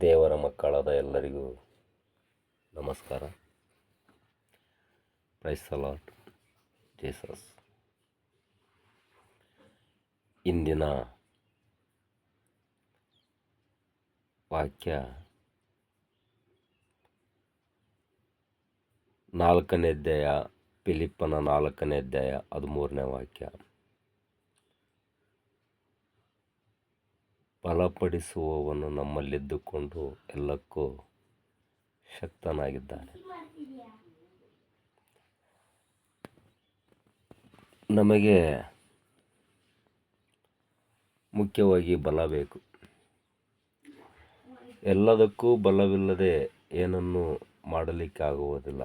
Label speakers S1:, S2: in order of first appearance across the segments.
S1: ದೇವರ ಮಕ್ಕಳಾದ ಎಲ್ಲರಿಗೂ ನಮಸ್ಕಾರ. ಪ್ರೈಸ್ ಲಾಟ್ ಜೇಸಸ್ ಇಂದಿನ ವಾಕ್ಯ ನಾಲ್ಕನೇ ಅಧ್ಯಾಯ ಪಿಲಿಪ್ಪನ ನಾಲ್ಕನೇ ಅಧ್ಯಾಯ, ಹದಿಮೂರನೇ ವಾಕ್ಯ. ಬಲಪಡಿಸುವವನು ನಮ್ಮಲ್ಲಿದ್ದುಕೊಂಡು ಎಲ್ಲಕ್ಕೂ ಶಕ್ತನಾಗಿದ್ದಾನೆ. ನಮಗೆ ಮುಖ್ಯವಾಗಿ ಬಲ ಬೇಕು. ಎಲ್ಲದಕ್ಕೂ ಬಲವಿಲ್ಲದೆ ಏನನ್ನು ಮಾಡಲಿಕ್ಕಾಗುವುದಿಲ್ಲ.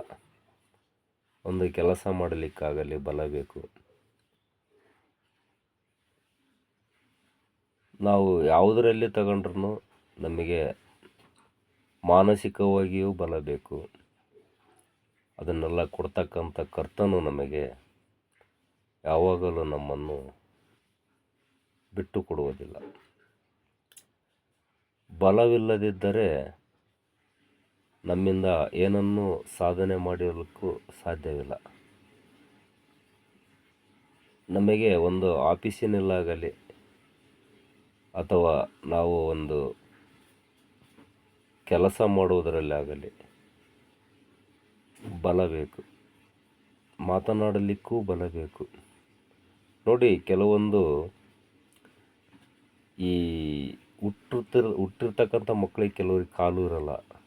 S1: ಒಂದು ಕೆಲಸ ಮಾಡಲಿಕ್ಕಾಗಲಿ ಬಲ ಬೇಕು. ನಾವು ಯಾವುದರಲ್ಲಿ ತಗೊಂಡ್ರೂ ನಮಗೆ ಮಾನಸಿಕವಾಗಿಯೂ ಬಲ ಬೇಕು. ಅದನ್ನೆಲ್ಲ ಕೊಡ್ತಕ್ಕಂಥ ಕರ್ತನು ನಮಗೆ ಯಾವಾಗಲೂ ನಮ್ಮನ್ನು ಬಿಟ್ಟು ಕೊಡುವುದಿಲ್ಲ ಬಲವಿಲ್ಲದಿದ್ದರೆ ನಮ್ಮಿಂದ ಏನನ್ನೂ ಸಾಧನೆ ಮಾಡಲಿಕ್ಕೂ ಸಾಧ್ಯವಿಲ್ಲ. ನಮಗೆ ಒಂದು ಆಫೀಸಿನಲ್ಲಾಗಲಿ ಅಥವಾ ನಾವು ಒಂದು ಕೆಲಸ ಮಾಡುವುದರಲ್ಲಾಗಲಿ ಬಲ ಬೇಕು. ಮಾತನಾಡಲಿಕ್ಕೂ ಬಲ ಬೇಕು. ನೋಡಿ, ಕೆಲವೊಂದು ಈ ಹುಟ್ಟಿರ್ತಿರ್, ಹುಟ್ಟಿರ್ತಕ್ಕಂಥ ಮಕ್ಕಳಿಗೆ ಕೆಲವರಿಗೆ ಕಾಲು ಇರಲ್ಲ.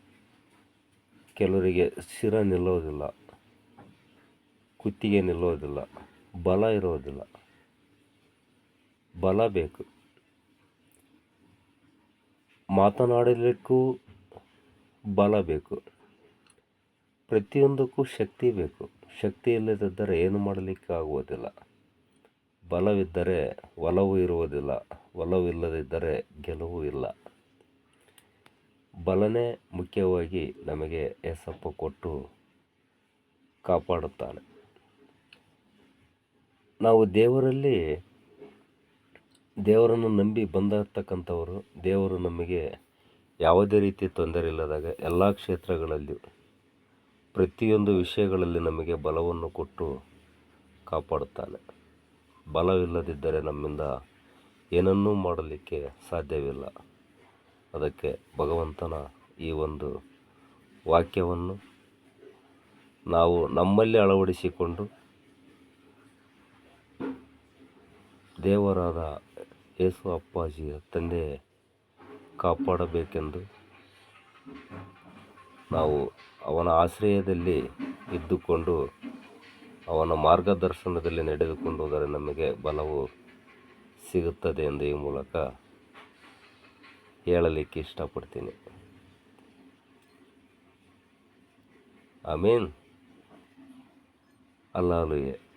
S1: ಕೆಲವರಿಗೆ ಶಿರ ನಿಲ್ಲೋದಿಲ್ಲ. ಕುತ್ತಿಗೆ ನಿಲ್ಲೋದಿಲ್ಲ. ಬಲ ಇರೋದಿಲ್ಲ. ಬಲ ಬೇಕು. ಮಾತನಾಡಲಿಕ್ಕೂ ಬಲ ಬೇಕು. ಪ್ರತಿಯೊಂದಕ್ಕೂ ಶಕ್ತಿ ಬೇಕು. ಶಕ್ತಿ ಇಲ್ಲದಿದ್ದರೆ ಏನು ಮಾಡಲಿಕ್ಕೆ ಆಗುವುದಿಲ್ಲ. ಬಲವಿದ್ದರೆ ಒಲವು ಇರುವುದಿಲ್ಲ. ಒಲವಿಲ್ಲದಿದ್ದರೆ ಗೆಲುವು ಇಲ್ಲ. ಬಲನೇ ಮುಖ್ಯವಾಗಿ ನಮಗೆ ಎಸಪ್ಪ ಕೊಟ್ಟು ಕಾಪಾಡುತ್ತಾನೆ. ನಾವು ದೇವರಲ್ಲಿ ದೇವರನ್ನು ನಂಬಿ ಬಂದಿರ್ತಕ್ಕಂಥವರು ದೇವರು ನಮಗೆ ಯಾವುದೇ ರೀತಿ ತೊಂದರೆ ಇಲ್ಲದಾಗ ಎಲ್ಲ ಕ್ಷೇತ್ರಗಳಲ್ಲಿಯೂ, ಪ್ರತಿಯೊಂದು ವಿಷಯಗಳಲ್ಲಿ ನಮಗೆ ಬಲವನ್ನು ಕೊಟ್ಟು ಕಾಪಾಡುತ್ತಾನೆ. ಬಲವಿಲ್ಲದಿದ್ದರೆ ನಮ್ಮಿಂದ ಏನನ್ನೂ ಮಾಡಲಿಕ್ಕೆ ಸಾಧ್ಯವಿಲ್ಲ. ಅದಕ್ಕೆ ಭಗವಂತನ ಈ ಒಂದು ವಾಕ್ಯವನ್ನು ನಾವು ನಮ್ಮಲ್ಲಿ ಅಳವಡಿಸಿಕೊಂಡು ದೇವರಾದ ಯೇಸು ಅಪ್ಪಾಜಿಯ ತಂದೆ ಕಾಪಾಡಬೇಕೆಂದು ನಾವು ಅವನ ಆಶ್ರಯದಲ್ಲಿ ಇದ್ದುಕೊಂಡು ಅವನ ಮಾರ್ಗದರ್ಶನದಲ್ಲಿ ನಡೆದುಕೊಂಡು ಹೋದರೆ ನಮಗೆ ಬಲವು ಸಿಗುತ್ತದೆ ಎಂದು ಈ ಮೂಲಕ ಹೇಳಲಿಕ್ಕೆ ಇಷ್ಟಪಡ್ತೀನಿ. ಆಮೇನ್. ಅಲ್ಲಾಲುಯೆ